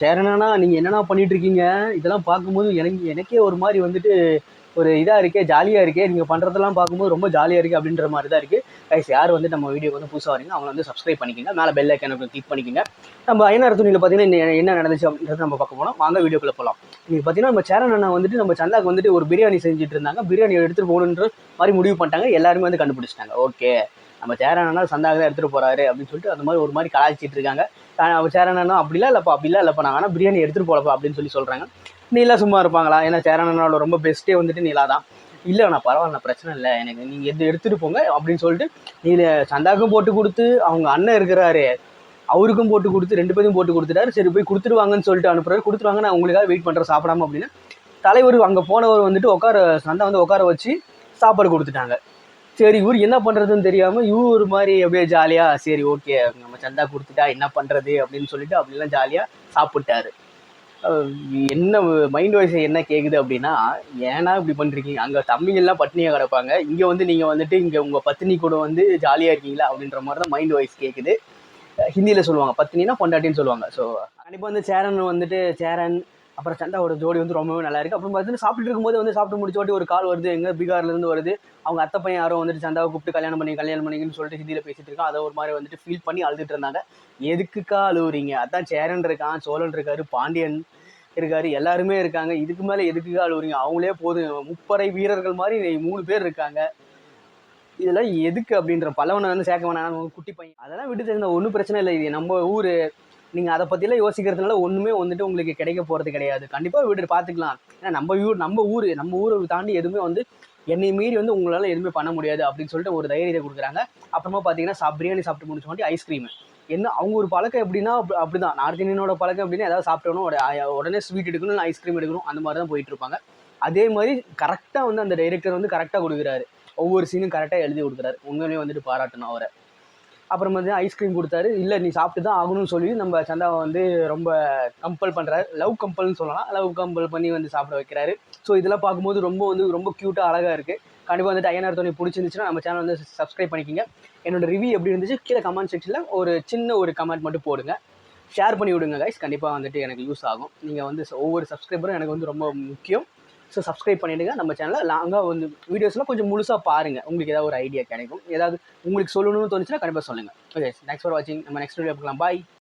சேரணனா நீங்கள் என்னென்ன பண்ணிட்டு இருக்கீங்க இதெல்லாம் பார்க்கும்போது எனக்கு எனக்கே ஒரு மாதிரி வந்துட்டு ஒரு இதாக இருக்கே ஜாலியாக இருக்கே. நீங்கள் பண்ணுறதெல்லாம் பார்க்கும்போது ரொம்ப ஜாலியாக இருக்குது அப்படின்ற மாதிரி தான் இருக்குது கைஸ் யார் வந்து நம்ம வீடியோ வந்து புதுசாக வரீங்க அவங்கள வந்து சப்ஸ்கிரைப் பண்ணிக்கோங்க. மேலே பெல் ஐக்கனை கிளிக் பண்ணிக்கோங்க. நம்ம ஐநாறு துணியில் பார்த்தீங்கன்னா என்ன- நடந்துச்சு அப்படின்றது நம்ம பார்க்க போனோம் வாங்க வீடியோக்குள்ளே போகலாம் நீங்கள் பார்த்தீங்கன்னா நம்ம சேரன் அண்ணா வந்துட்டு நம்ம சந்தாக்கு வந்துட்டு ஒரு பிரியாணி செஞ்சுட்டு இருந்தாங்க. பிரியாணி எடுத்துகிட்டு போகணுன்ற மாதிரி முடிவு பண்ணிட்டாங்க. எல்லாருமே வந்து கண்டுபிடிச்சிட்டாங்க. ஓகே நம்ம சேரன் அண்ணா சந்தாக தான் எடுத்துகிட்டு போகிறாரு அப்படின்னு சொல்லிட்டு அந்த மாதிரி ஒரு மாதிரி கலாய்ச்சிட்டு இருக்காங்க. ஆஹ் அவ அப்படிலாம் இல்லைப்பா அப்படிலாம் இல்லைப்பா. நான் ஆனால் பிரியாணி எடுத்துகிட்டு போகலப்பா அப்படின்னு சொல்லி சொல்கிறாங்க நீலா சும்மா இருப்பாங்களா? ஏன்னா சேரணனோட அண்ணாவோட ரொம்ப பெஸ்ட்டே வந்துட்டு நீலா தான். இல்லை நான் பரவாயில்ல பிரச்சனை இல்லை. எனக்கு நீங்கள் எது எடுத்துகிட்டு போங்க அப்படின்னு சொல்லிட்டு நீல சந்தாக்கும் போட்டு கொடுத்து அவங்க அண்ணன் இருக்கிறாரு அவருக்கும் போட்டு கொடுத்து ரெண்டு பேரும் போட்டு கொடுத்துட்டாரு. சரி போய் கொடுத்துருவாங்கன்னு சொல்லிட்டு அனுப்புறாரு. கொடுத்துருவாங்க நான் உங்களுக்காக வெயிட் பண்ணுறேன் சாப்பிடாம அப்படின்னு. தலைவர் அங்கே போனவர் வந்துட்டு உட்கார சந்தா வந்து உட்கார வச்சு சாப்பாடு கொடுத்துட்டாங்க. சரி இவர் என்ன பண்ணுறதுன்னு தெரியாமல் இவர் ஒரு மாதிரி அப்படியே ஜாலியாக சரி ஓகே நம்ம சந்தா கொடுத்துட்டா என்ன பண்ணுறது அப்படின்னு சொல்லிட்டு அப்படிலாம் ஜாலியாக சாப்பிட்டாரு. என்ன மைண்ட் வாய்ஸ் என்ன கேட்குது அப்படின்னா ஏன்னா இப்படி பண்ணுறீங்க அங்கே தம்பிங்கெல்லாம் பட்னியாக கிடப்பாங்க. இங்கே வந்து நீங்கள் வந்துட்டு இங்கே உங்கள் பத்தினி கூட வந்து ஜாலியாக இருக்கீங்களா? அப்படின்ற மாதிரி தான் மைண்ட் வாய்ஸ் கேட்குது ஹிந்தியில் சொல்லுவாங்க. பத்தினினா பொண்டாட்டின்னு சொல்லுவாங்க. ஸோ கண்டிப்பாக வந்து சேரன் வந்துட்டு சேரன் அப்புறம் சந்தாவோட ஜோடி வந்து ரொம்பவே நல்லா இருக்கு. அப்புறம் பார்த்தீங்கன்னா சாப்பிட்டு இருக்கும்போது வந்து சாப்பிட்டு முடிச்சோட்டி ஒரு கால் வருது. எங்க பீகார்ல இருந்து வருது. அவங்க அத்தை பையன் யாரோ வந்துட்டு சந்தாவை கூப்பிட்டு கல்யாணம் பண்ணி கல்யாணம் பண்ணிங்கன்னு சொல்லிட்டு ஹிந்தியில் பேசிட்டு இருக்கான். அதை ஒரு மாதிரி வந்துட்டு ஃபீல் பண்ணி அழுதுட்டு இருந்தாங்க. எதுக்குக்கா அழுவுறீங்க? அதான் சேரன் இருக்கான் சோழன் இருக்காரு பாண்டியன் இருக்காரு எல்லாருமே இருக்காங்க. இதுக்கு மேலே எதுக்குக்கா அழுவுறீங்க? அவங்களே போதும். முப்படை வீரர்கள் மாதிரி மூணு பேர் இருக்காங்க. இதெல்லாம் எதுக்கு அப்படின்ற பலவனை வந்து சேர்க்க வேணாம். குட்டி பையன். அதெல்லாம் விட்டு தெரிந்த ஒன்றும் பிரச்சனை இல்லை. இது நம்ம ஊர் நீங்கள் அதை பற்றிலாம் யோசிக்கிறதுனால ஒன்றுமே வந்துட்டு உங்களுக்கு கிடைக்க போகிறது கிடையாது. கண்டிப்பாக வீடு பார்த்துக்கலாம் ஏன்னா நம்ம ஊர் நம்ம ஊர் நம்ம ஊரை தாண்டி எதுவுமே வந்து என்னை மீறி வந்து உங்களால் எதுவுமே பண்ண முடியாது அப்படின்னு சொல்லிட்டு ஒரு தைரியத்தை கொடுக்குறாங்க. அப்புறமா பார்த்தீங்கன்னா சாப் பிரியாணி சாப்பிட்டு முடிச்ச ஐஸ்கிரீமு என்ன அவங்க ஒரு பழக்கம் எப்படின்னா அப்படி தான் நார்த் இந்தியனோட பழக்கம் எப்படின்னா ஏதாவது சாப்பிட்டோன்னா உடனே உடனே ஸ்வீட் எடுக்கணும் இல்லை ஐஸ்கிரீம் எடுக்கணும் அந்த மாதிரி தான் போயிட்டு இருப்பாங்க. அதே மாதிரி கரெக்டாக வந்து அந்த டைரக்டர் வந்து கரெக்டாக கொடுக்குறாரு. ஒவ்வொரு சீனும் கரெக்டாக எழுதி கொடுக்குறாரு. உண்மையிலேயே வந்துட்டு பாராட்டணும் அவரை. அப்புறம் வந்து ஐஸ்கிரீம் கொடுத்தாரு. இல்லை நீ சாப்பிட்டு தான் ஆகணும்னு சொல்லி நம்ம சந்தாவை வந்து ரொம்ப கம்பல் பண்ணுறாரு லவ் கம்பல்னு சொல்லலாம். லவ் கம்பல் பண்ணி வந்து சாப்பிட வைக்கிறாரு. ஸோ இதெல்லாம் பார்க்கும்போது ரொம்ப வந்து ரொம்ப க்யூட்டாக அழகாக இருக்குது கண்டிப்பாக வந்துட்டு ஐயனார் துணை பிடிச்சிருந்துச்சுன்னா நம்ம சேனல் வந்து சப்ஸ்கிரைப் பண்ணிக்கிங்க. என்னோட ரிவ்யூ எப்படி இருந்துச்சு கீழே கமெண்ட் செக்ஷனில் ஒரு சின்ன ஒரு கமெண்ட் மட்டும் போடுங்க. ஷேர் பண்ணி விடுங்க கைஸ் கண்டிப்பாக வந்துட்டு எனக்கு யூஸ் ஆகும். நீங்கள் வந்து ஒவ்வொரு சப்ஸ்கிரைபரும் எனக்கு வந்து ரொம்ப முக்கியம். ஸோ சப்ஸ்கிரைப் பண்ணிவிடுங்க நம்ம சேனலில் லாங்காக வந்து வீடியோஸ்லாம் கொஞ்சம் முழுசாக பாருங்கள் உங்களுக்கு ஏதாவது ஒரு ஐடியா கிடைக்கும். ஏதாவது உங்களுக்கு சொல்லணும்னு தோணுச்சுன்னா கண்டிப்பாக சொல்லுங்கள் ஓகே தேங்க்ஸ் ஃபார் வாட்சிங் நம்ம நெக்ஸ்ட் வீடியோ பார்க்கலாம் பாய்